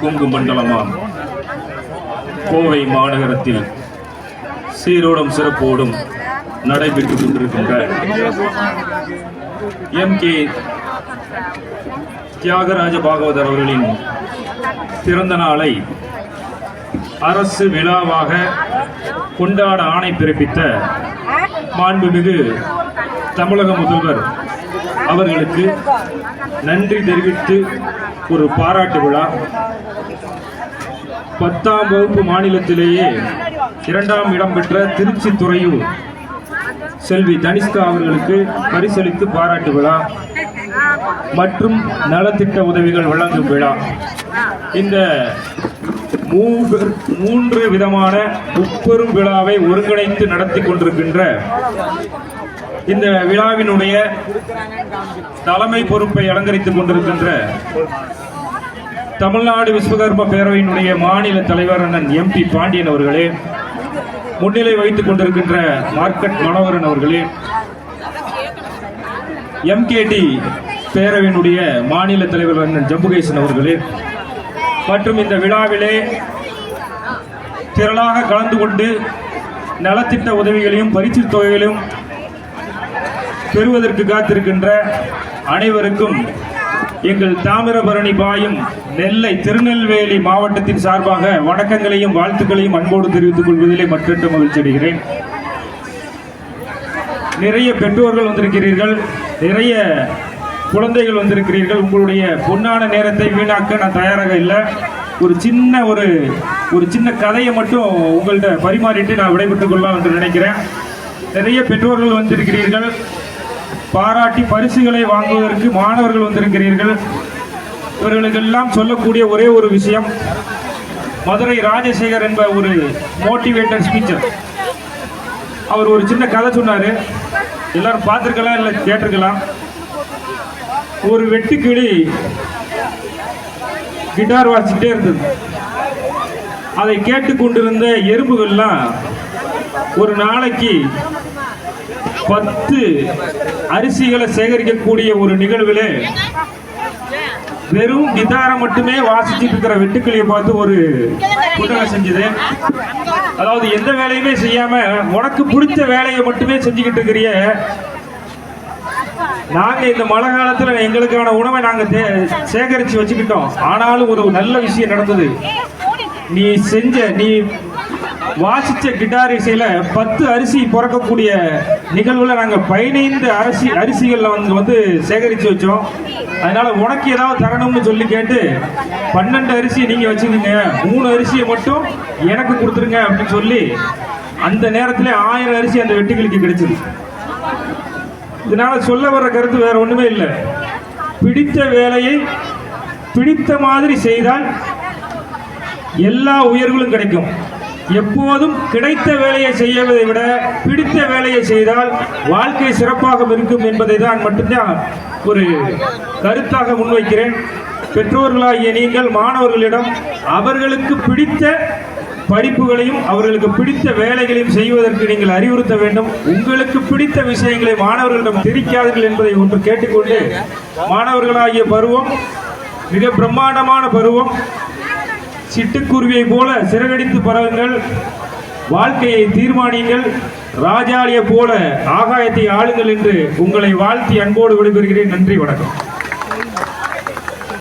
கொங்கு மண்டலமாம். கோவை மாநகரத்தில் சீரோடும் சிறப்போடும் நடைபெற்றுக் கொண்டிருக்கின்ற எம் கே தியாகராஜ பாகவதர் அவர்களின் பிறந்த நாளை அரசு விழாவாக கொண்டாட ஆணை பிறப்பித்த மாண்புமிகு தமிழக முதல்வர் அவர்களுக்கு நன்றி தெரிவித்து ஒரு பாராட்டு விழா. பத்தாம் வகுப்பு மாநிலத்திலேயே இரண்டாம் இடம் பெற்ற திருச்சி துறையூர் செல்வி தனிஷ்கா அவர்களுக்கு பரிசளித்து பாராட்டு விழா மற்றும் நலத்திட்ட உதவிகள் வழங்கும் விழா. இந்த மூன்று மூன்று விதமான முப்பெரும் விழாவை ஒருங்கிணைத்து நடத்தி கொண்டிருக்கின்ற இந்த விழாவினுடைய தலைமை பொறுப்பை அலங்கரித்துக் கொண்டிருக்கின்ற தமிழ்நாடு விஸ்வகர்ம பேரவையினுடைய மாநில தலைவர் அண்ணன் எம்பி பாண்டியன் அவர்களே முன்னிலை வைத்துக் கொண்டிருக்கின்ற மார்க்கெட் மனோகரன் அவர்களே எம்கேடி பேரவையினுடைய மாநில தலைவர் அண்ணன் ஜம்புகேசன் அவர்களே மற்றும் இந்த விழாவிலே திரளாக கலந்து கொண்டு நலத்திட்ட உதவிகளையும் பரிசு தொகைகளையும் பெறுவதற்கு காத்திருக்கின்ற அனைவருக்கும் எங்கள் தாமிரபரணி பாயும் நெல்லை திருநெல்வேலி மாவட்டத்தின் சார்பாக வணக்கங்களையும் வாழ்த்துக்களையும் அன்போடு தெரிவித்துக் கொள்வதிலே மற்றற்ற மகிழ்ச்சி அடைகிறேன். நிறைய பெற்றோர்கள் வந்திருக்கிறீர்கள் நிறைய குழந்தைகள் வந்திருக்கிறீர்கள். உங்களுடைய பொன்னான நேரத்தை வீணாக்க நான் தயாராக இல்லை. ஒரு சின்ன ஒரு ஒரு சின்ன கதையை மட்டும் உங்கள்கிட்ட பரிமாறிட்டு நான் விடைபெற்றுக் கொள்ளலாம் என்று நினைக்கிறேன். நிறைய பெற்றோர்கள் வந்திருக்கிறீர்கள் பாராட்டி பரிசுகளை வாங்குவதற்கு மாணவர்கள் வந்திருக்கிறீர்கள். இவர்களுக்கெல்லாம் சொல்லக்கூடிய ஒரே ஒரு விஷயம் மதுரை ராஜசேகர் என்ப ஒரு மோட்டிவேட்டர் ஸ்பீச்சர் அவர் ஒரு சின்ன கதை சொன்னார். எல்லாரும் பார்த்துருக்கலாம் இல்லை கேட்டிருக்கலாம். ஒரு வெட்டுக்கிளி கிட்டார் வாசிக்கிட்டே இருந்தது. அதை கேட்டுக்கொண்டிருந்த எறும்புகள்லாம் ஒரு நாளைக்கு பத்து அரிசிகளை சேகரிக்கக்கூடிய ஒரு நிகழ்வில் வெறும் கிதாரம் மட்டுமே வாசிச்சுட்டு இருக்கிற வெட்டுக்கிளியை பார்த்து ஒரு புத்தகம் செஞ்சது. அதாவது எந்த வேலையுமே செய்யாம உனக்கு பிடிச்ச வேலையை மட்டுமே செஞ்சுக்கிட்டு இருக்கிறிய. நாங்க இந்த மழை காலத்துல எங்களுக்கான உணவை நாங்க சேகரிச்சு வச்சுக்கிட்டோம். ஆனாலும் ஒரு நல்ல விஷயம் நடந்தது. நீ செஞ்ச நீ வாசிச்ச கிட்டார் இசையில பத்து அரிசி பிறக்கக்கூடிய நிகழ்வுல நாங்க பதினைந்து அரிசி அரிசிகள்ல வந்து வந்து சேகரிச்சு வச்சோம். அதனால உனக்கு ஏதாவது தரணும்னு சொல்லி கேட்டு பன்னெண்டு அரிசி நீங்க வச்சுக்கோங்க. மூணு அரிசியை மட்டும் எனக்கு கொடுத்துருங்க அப்படின்னு சொல்லி அந்த நேரத்துல ஆயிரம் அரிசி அந்த வெட்டிகளுக்கு கிடைச்சது. இதனால சொல்ல வர்ற கருத்து வேற ஒண்ணுமே இல்லை. பிடித்த வேலையை பிடித்த மாதிரி செய்தால் எல்லா உயர்வுகளும் கிடைக்கும். எப்போதும் கிடைத்த வேலையை செய்வதை விட பிடித்த வேலையை செய்தால் வாழ்க்கை சிறப்பாக இருக்கும் என்பதை தான் மட்டும்தான் ஒரு கருத்தாக முன்வைக்கிறேன். பெற்றோர்களாகிய நீங்கள் மாணவர்களிடம் அவர்களுக்கு பிடித்த படிப்புகளையும் அவர்களுக்கு பிடித்த வேலைகளையும் செய்வதற்கு நீங்கள் அறிவுறுத்த வேண்டும். உங்களுக்கு பிடித்த விஷயங்களை மாணவர்களிடம் தெரிக்காதீர்கள் என்பதை ஒன்று கேட்டுக்கொண்டு மாணவர்களாகிய பருவம் மிக பிரம்மாண்டமான பருவம். சிட்டுக்குருவியை போல சிறகடித்து பறவுங்கள் வாழ்க்கையை தீர்மானியுங்கள் ராஜாலிய போல ஆகாயத்தை ஆளுங்கள் என்று உங்களை வாழ்த்தி அன்போடு விடைபெறுகிறேன். நன்றி வணக்கம்.